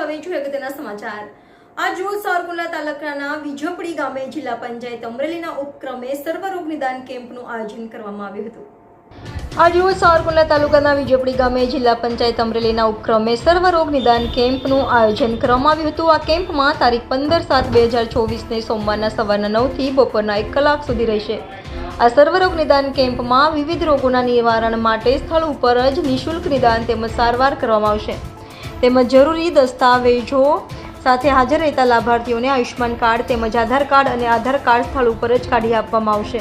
હવે જોઈએ અગત્યના સમાચાર. આજ રોજ તાલુકાના વિજપડી ગામે જિલ્લા પંચાયત અમરેલીના ઉપક્રમે સર્વરોગ નિદાન કેમ્પનું આયોજન કરવામાં આવ્યું હતું. આજ રોજ સાવરકુંડલા તાલુકાના વિજપડી ગામે જિલ્લા પંચાયત અમરેલીના ઉપક્રમે સર્વરોગ નિદાન કેમ્પનું આયોજન કરવામાં આવ્યું હતું. આ કેમ્પમાં તારીખ પંદર સાત બે હજાર ચોવીસને સોમવારના સવારના નવથી બપોરના એક કલાક સુધી રહેશે. આ સર્વરોગ નિદાન કેમ્પમાં વિવિધ રોગોના નિવારણ માટે સ્થળ ઉપર જ નિઃશુલ્ક નિદાન તેમજ સારવાર કરવામાં આવશે. તેમજ જરૂરી દસ્તાવેજો સાથે હાજર રહેતા લાભાર્થીઓને આયુષ્યમાન કાર્ડ તેમજ આધાર કાર્ડ અને આધાર કાર્ડ સ્થળ ઉપર જ કાઢી આપવામાં આવશે.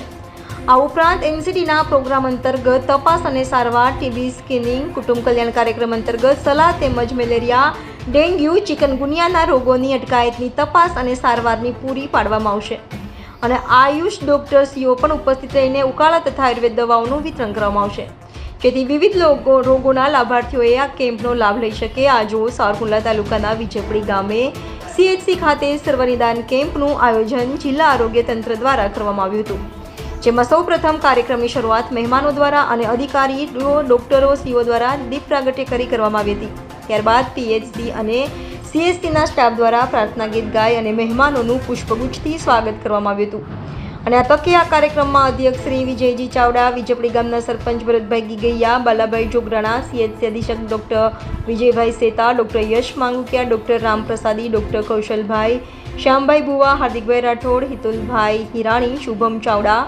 આ ઉપરાંત એનસીટીના પ્રોગ્રામ અંતર્ગત તપાસ અને સારવાર, ટીબી સ્કિનિંગ, કુટુંબ કલ્યાણ કાર્યક્રમ અંતર્ગત સલાહ તેમજ મેલેરિયા, ડેન્ગ્યુ, ચિકનગુનિયાના રોગોની અટકાયતની તપાસ અને સારવારની પૂરી પાડવામાં આવશે. અને આયુષ ડોક્ટર્સીઓ પણ ઉપસ્થિત રહીને ઉકાળા તથા આયુર્વેદ દવાઓનું વિતરણ કરવામાં આવશે. જેથી વિવિધ લોકો, રોગોના લાભાર્થીઓએ આ કેમ્પનો લાભ લઈ શકે. આજો સારકુંડલા તાલુકાના વિજેપડી ગામે સીએચસી ખાતે સર્વનિદાન કેમ્પનું આયોજન જિલ્લા આરોગ્ય તંત્ર દ્વારા કરવામાં આવ્યું હતું. જેમાં સૌપ્રથમ કાર્યક્રમની શરૂઆત મહેમાનો દ્વારા અને અધિકારીઓ, ડોક્ટરો, સીઓ દ્વારા દીપ પ્રાગટ્ય કરી કરવામાં આવી હતી. ત્યારબાદ પીએચસી અને સીએસટીના સ્ટાફ દ્વારા પ્રાર્થના ગીત ગાય અને મહેમાનોનું પુષ્પગુચ્છથી સ્વાગત કરવામાં આવ્યું હતું. અને આ તકે આ કાર્યક્રમમાં અધ્યક્ષ શ્રી વિજયજી ચાવડા વિજપડી ગામના સરપંચ ભરતભાઈ ગીગૈયા, બાલાભાઈ જોગરાણા, સીએચસી અધિક્ષક doctor Vijaybhai Seta, doctor Yash Mangukiya, doctor Ramprasadi, doctor Kaushalbhai, Shyambhai Bhuva, Hardikbhai Rathod, Hitulbhai Hirani, Shubham Chavda,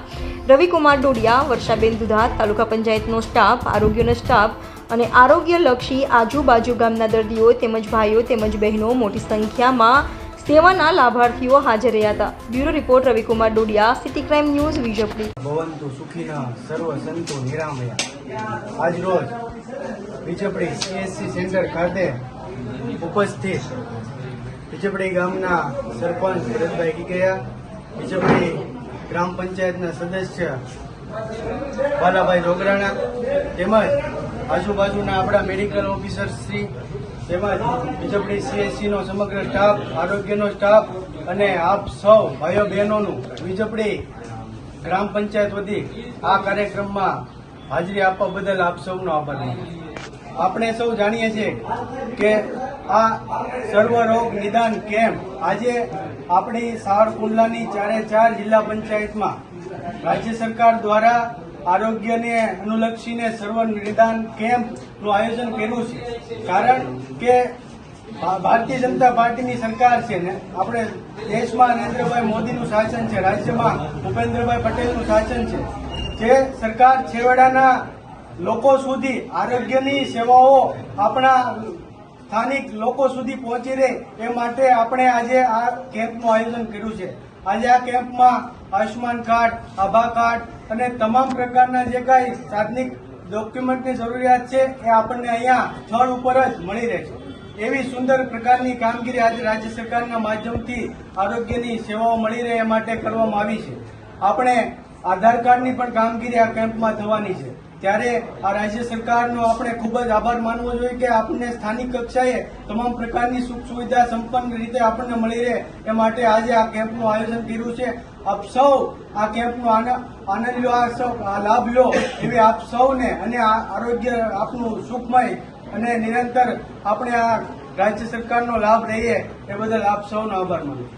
Ravikumar Dodiya, Varshaben Dudha, taluka પંચાયતનો staff, આરોગ્યનો સ્ટાફ અને આરોગ્યલક્ષી આજુબાજુ ગામના દર્દીઓ તેમજ ભાઈઓ તેમજ બહેનો મોટી સંખ્યામાં સેવાના લાભાર્થીઓ હાજર રહ્યા હતા. Bureau report Ravikumar Dodiya, city crime news Vijapadi ભવંતુ સુખીના સર્વ સંતો નિરામયા. આજ રોજ વિજપડી સીએસસી સેન્ટર ખાતે ઉપસ્થિત વિજપડી ગામના સરપંચ ભરતભાઈ કિકરિયા વિજપડી ગ્રામ પંચાયતના સદસ્ય બાલાભાઈ રોગરાણા તેમજ આજુબાજુના આપણા મેડિકલ ઓફિસર શ્રી તેમજ બીજપડી સીએસસી નો સમગ્ર સ્ટાફ આરોગ્યનો સ્ટાફ અને આપ સૌ ભાઈઓ બહેનોનું વિજપડી ગ્રામ પંચાયત વતી આ કાર્યક્રમમાં હાજરી આપવા બદલ આપ સૌનો આભાર આપણે સૌ જાણીએ છીએ કે આ સર્વરોગ નિદાન કેમ્પ આજે આપણી સાવરકુંડલાની ચારે ચાર જિલ્લા પંચાયતમાં રાજ્ય સરકાર દ્વારા આરોગ્યને અનુલક્ષીને સર્વ નિદાન કેમ્પનું આયોજન કર્યું છે. કારણ કે ભારતીય જનતા પાર્ટીની સરકાર છે ને, આપણે દેશમાં નરેન્દ્રભાઈ મોદીનું શાસન છે, રાજ્યમાં ભૂપેન્દ્રભાઈ પટેલનું શાસન છે, જે સરકાર છેવાડાના લોકો સુધી આરોગ્યની સેવાઓ આપણા સ્થાનિક લોકો સુધી પહોંચી રહે એ માટે આપણે આજે આ કેમ્પનું આયોજન કર્યું છે. આજે આ કેમ્પમાં આયુષ્માન કાર્ડ, આભા કાર્ડ અને તમામ પ્રકારના જે કાંઈ સાધનિક ડોક્યુમેન્ટની જરૂરિયાત છે, એ આપણને અહીંયા સ્થળ ઉપર જ મળી રહે છે. એવી સુંદર પ્રકારની કામગીરી આજે રાજ્ય સરકારના માધ્યમથી આરોગ્યની સેવાઓ મળી રહે એ માટે કરવામાં આવી છે. આપણે આધાર કાર્ડની પણ કામગીરી આ કેમ્પમાં થવાની છે. ત્યારે આ રાજ્ય સરકારનો આપણે ખૂબ જ આભાર માનવો જોઈએ કે આપણને સ્થાનિક કક્ષાએ તમામ પ્રકારની સુખ સુવિધા સંપન્ન રીતે આપણને મળી રહે એ માટે આજે આ કેમ્પનું આયોજન કર્યું છે. આપ સૌ આ કેમ્પનો આન- આનંદ લો, આ લાભ લો એવી આપ સૌને અને આ આરોગ્ય આપનું સુખમય અને નિરંતર આપણે આ રાજ્ય સરકારનો લાભ લઈએ એ બદલ આપ સૌનો આભાર માનું